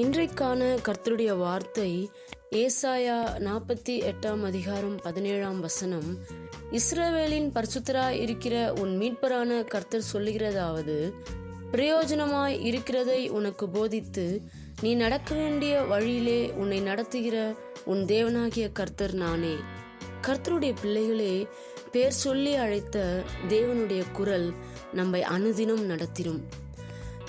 இன்றைக்கான கர்த்தருடைய வார்த்தை ஏசாயா நாற்பத்தி எட்டாம் அதிகாரம் பதினேழாம் வசனம். இஸ்ரவேலின் பரிசுத்தராய் இருக்கிற உன் மீட்பரான கர்த்தர் சொல்லுகிறதாவது பிரயோஜனமாய் இருக்கிறதை உனக்கு போதித்து நீ நடக்க வேண்டிய வழியிலே உன்னை நடத்துகிற உன் தேவனாகிய கர்த்தர் நானே. கர்த்தருடைய பிள்ளைகளே பேர் சொல்லி அழைத்த தேவனுடைய குரல் நம்மை அனுதினம் நடத்திடும்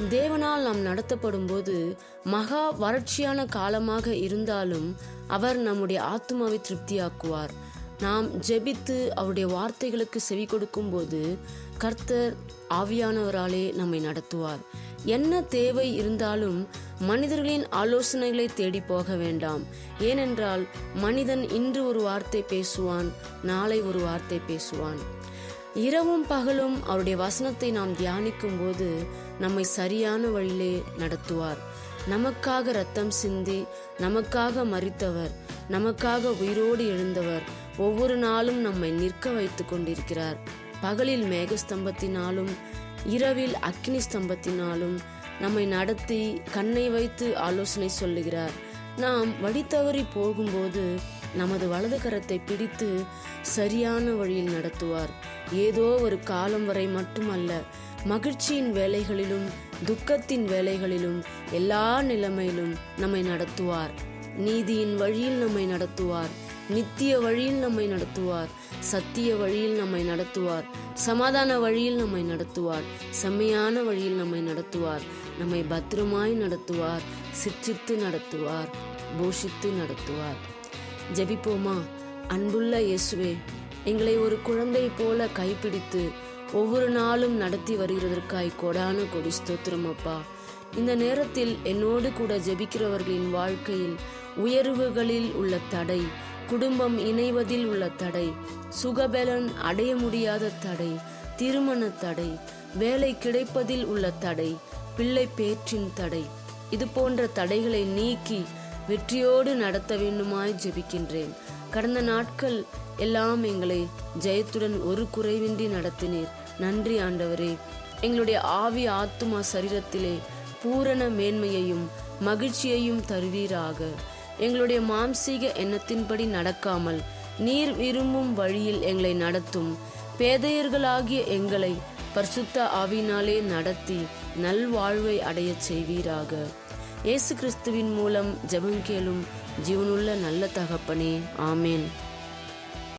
தேவனால் நாம் நடத்தப்படும் போது மகா வறட்சியான காலமாக இருந்தாலும் அவர் நம்முடைய ஆத்மாவை திருப்தியாக்குவார். நாம் ஜெபித்து அவருடைய வார்த்தைகளுக்கு செவி கொடுக்கும்போது கர்த்தர் ஆவியானவராலே நம்மை நடத்துவார். என்ன தேவை இருந்தாலும் மனிதர்களின் ஆலோசனைகளை தேடி போக வேண்டாம். ஏனென்றால் மனிதன் இன்று ஒரு வார்த்தை பேசுவான் நாளை ஒரு வார்த்தை பேசுவான். இரவும் பகலும் அவருடைய வசனத்தை நாம் தியானிக்கும் போது நம்மை சரியான வழியிலே நடத்துவார். நமக்காக ரத்தம் சிந்தி நமக்காக மறித்தவர் நமக்காக உயிரோடு எழுந்தவர் ஒவ்வொரு நாளும் நம்மை நிற்க வைத்து கொண்டிருக்கிறார். பகலில் மேகஸ்தம்பத்தினாலும் இரவில் அக்னி ஸ்தம்பத்தினாலும் நம்மை நடத்தி கண்ணை வைத்து ஆலோசனை சொல்லுகிறார். நாம் வழி தவறி போகும்போது நமது வலது கரத்தை பிடித்து சரியான வழியில் நடத்துவார். ஏதோ ஒரு காலம் வரை மட்டுமல்ல மகிழ்ச்சியின் வேலைகளிலும் துக்கத்தின் வேலைகளிலும் எல்லா நிலைமையிலும் நம்மை நடத்துவார். நீதியின் வழியில் நம்மை நடத்துவார். நித்திய வழியில் நம்மை நடத்துவார். சத்திய வழியில் நம்மை நடத்துவார். சமாதான வழியில் நம்மை நடத்துவார். செம்மையான வழியில் நம்மை நடத்துவார். நம்மை பத்திரமாய் நடத்துவார். சிற்றித்து நடத்துவார். போஷித்து நடத்துவார். ஜெபிப்போமா? அன்புள்ள இயேசுவே எங்களை ஒரு குழந்தை போல கைப்பிடித்து ஒவ்வொரு நாளும் நடத்தி வருகிறதற்காய் கொடான கொடி ஸ்தோத்திரம் அப்பா. இந்த நேரத்தில் என்னோடு கூட ஜெபிக்கிறவர்களின் வாழ்க்கையில் உயர்வுகளில் உள்ள தடை குடும்பம் இணைவதில் உள்ள தடை சுகபலன் அடைய முடியாத தடை திருமண தடை வேலை கிடைப்பதில் உள்ள தடை பிள்ளை பேற்றின் தடை இது போன்ற தடைகளை நீக்கி வெற்றியோடு நடத்த வேண்டுமாய் ஜெபிக்கின்றேன். கடந்த நாட்கள் எல்லாம் எங்களை ஜெயத்துடன் ஒரு குறைவின்றி நடத்தினீர். நன்றி ஆண்டவரே. எங்களுடைய ஆவி ஆத்துமா சரீரத்திலே பூரண மேன்மையையும் மகிழ்ச்சியையும் தருவீராக. எங்களுடைய மாம்சீக எண்ணத்தின்படி நடக்காமல் நீர் விரும்பும் வழியில் எங்களை நடத்தும். பேதையர்களாகிய எங்களை பரிசுத்த ஆவினாலே நடத்தி நல்வாழ்வை அடையச் செய்வீராக. இயேசு கிறிஸ்துவின் மூலம் ஜெபம் கேளும் ஜீவனுள்ள நல்ல தகப்பனே ஆமேன்.